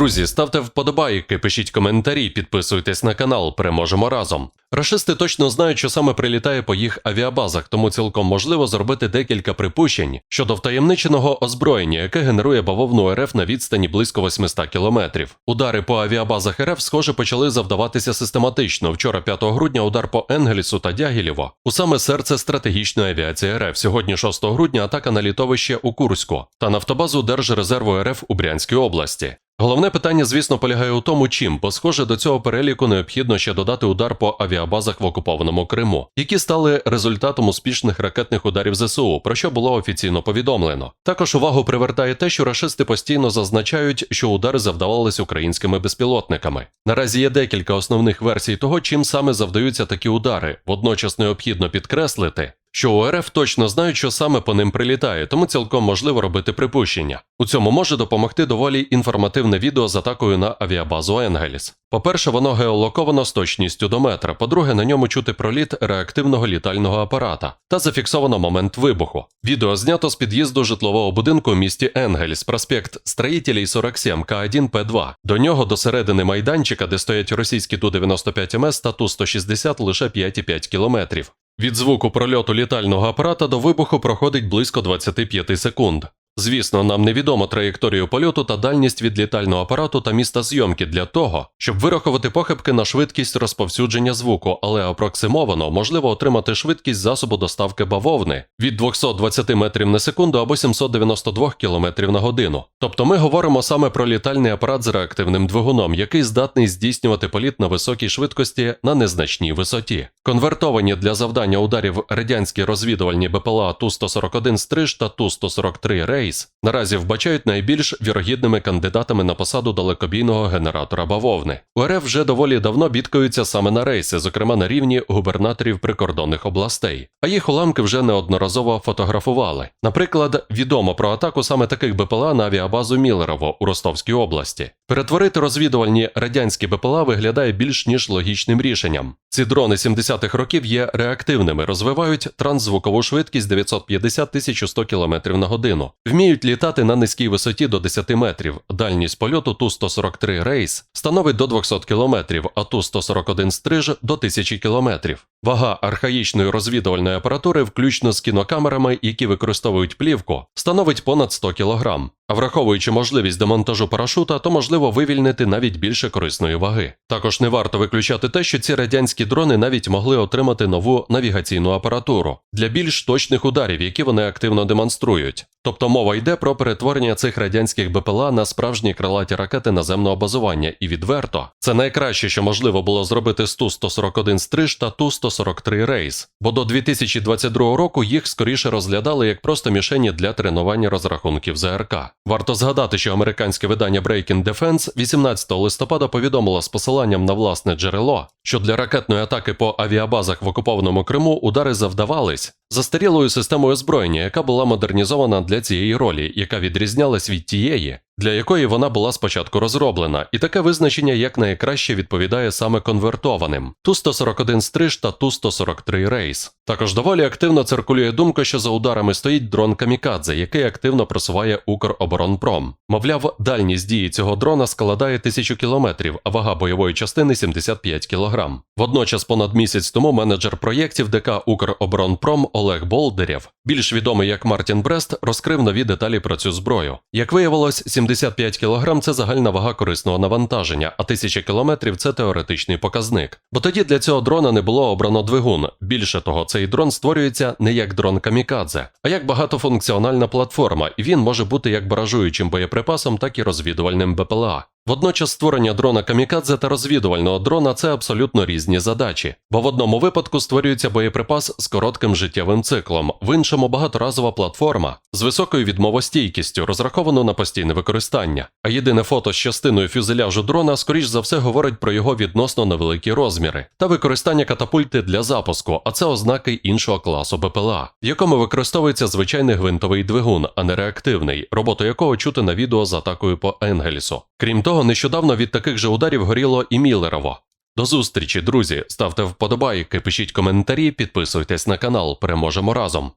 Друзі, ставте вподобайки, пишіть коментарі, підписуйтесь на канал, переможемо разом. Рашисти точно знають, що саме прилітає по їх авіабазах, тому цілком можливо зробити декілька припущень щодо втаємниченого озброєння, яке генерує бавовну РФ на відстані близько 800 кілометрів. Удари по авіабазах РФ, схоже, почали завдаватися систематично. Вчора, 5 грудня, удар по Енгельсу та Дягілєво у саме серце стратегічної авіації РФ. Сьогодні, 6 грудня, атака на літовище у Курську та нафтобазу Держрезерву РФ у Брянській області. Головне питання, звісно, полягає у тому, чим, бо схоже до цього переліку необхідно ще додати удар по авіабазах в окупованому Криму, які стали результатом успішних ракетних ударів ЗСУ, про що було офіційно повідомлено. Також увагу привертає те, що рашисти постійно зазначають, що удари завдавались українськими безпілотниками. Наразі є декілька основних версій того, чим саме завдаються такі удари. Водночас необхідно підкреслити, що у точно знають, що саме по ним прилітає, тому цілком можливо робити припущення. У цьому може допомогти доволі інформативне відео з атакою на авіабазу Енгеліс. По-перше, воно геолоковано з точністю до метра. По-друге, на ньому чути проліт реактивного літального апарата та зафіксовано момент вибуху. Відео знято з під'їзду житлового будинку у місті Енгельс, проспект Строїтелей 47 К1П2. До нього до середини майданчика, де стоять російські Ту-95 МС та Ту-160 лише 5,5 кілометрів. Від звуку прольоту літального апарата до вибуху проходить близько 25 секунд. Звісно, нам невідомо траєкторію польоту та дальність від літального апарату та міста зйомки для того, щоб вирахувати похибки на швидкість розповсюдження звуку, але апроксимовано можливо отримати швидкість засобу доставки бавовни від 220 метрів на секунду або 792 км на годину. Тобто ми говоримо саме про літальний апарат з реактивним двигуном, який здатний здійснювати політ на високій швидкості на незначній висоті. Конвертовані для завдання ударів радянські розвідувальні БПЛА Ту-141 Стриж та Ту-143 Рейс наразі вбачають найбільш вірогідними кандидатами на посаду далекобійного генератора бавовни. У РФ вже доволі давно бідкаються саме на рейси, зокрема на рівні губернаторів прикордонних областей, а їх уламки вже неодноразово фотографували. Наприклад, відомо про атаку саме таких БПЛА на авіабазу Мілерово у Ростовській області. Перетворити розвідувальні радянські БПЛА виглядає більш ніж логічним рішенням. Ці дрони 70-х років є реактивними, розвивають трансзвукову швидкість 950 1100 км на годину, вміють літати на низькій висоті до 10 метрів. Дальність польоту Ту-143 рейс становить до 200 км, а Ту-141 стриж до 1000 км. Вага архаїчної розвідувальної апаратури, включно з кінокамерами, які використовують плівку, становить понад 100 кг. А враховуючи можливість демонтажу парашута, то можливо вивільнити навіть більше корисної ваги. Також не варто виключати те, що ці радянські дрони навіть могли отримати нову навігаційну апаратуру для більш точних ударів, які вони активно демонструють. Тобто мова йде про перетворення цих радянських БПЛА на справжні крилаті ракети наземного базування, і відверто це найкраще, що можливо було зробити з Ту-141 Стриж та Ту-143 Рейс, бо до 2022 року їх скоріше розглядали як просто мішені для тренування розрахунків ЗРК. Варто згадати, що американське видання Breaking Defense 18 листопада повідомило з посиланням на власне джерело, що для ракетної атаки по авіабазах в окупованому Криму удари завдавались застарілою системою озброєння, яка була модернізована для цієї ролі, яка відрізнялась від тієї, для якої вона була спочатку розроблена, і таке визначення як найкраще відповідає саме конвертованим Ту-141 стриж та Ту-143 рейс. Також доволі активно циркулює думка, що за ударами стоїть дрон Камікадзе, який активно просуває Укроборонпром. Мовляв, дальність дії цього дрона складає тисячу кілометрів, а вага бойової частини 75 кілограм. Водночас, понад місяць тому менеджер проєктів ДК Укроборонпром Олег Болдерєв, більш відомий як Мартін Брест, розкрив нові деталі про цю зброю. Як виявилось, 75 кг – це загальна вага корисного навантаження, а 1000 км – це теоретичний показник. Бо тоді для цього дрона не було обрано двигун. Більше того, цей дрон створюється не як дрон камікадзе, а як багатофункціональна платформа, і він може бути як баражуючим боєприпасом, так і розвідувальним БПЛА. Водночас створення дрона камікадзе та розвідувального дрона це абсолютно різні задачі, бо в одному випадку створюється боєприпас з коротким життєвим циклом, в іншому багаторазова платформа з високою відмовостійкістю, розраховану на постійне використання. А єдине фото з частиною фюзеляжу дрона, скоріш за все, говорить про його відносно невеликі розміри та використання катапульти для запуску, а це ознаки іншого класу БПЛА, в якому використовується звичайний гвинтовий двигун, а не реактивний, роботу якого чути на відео з атакою по Енгельсу. Крім того, нещодавно від таких же ударів горіло і Міллерово. До зустрічі, друзі! Ставте вподобайки, пишіть коментарі, підписуйтесь на канал. Переможемо разом.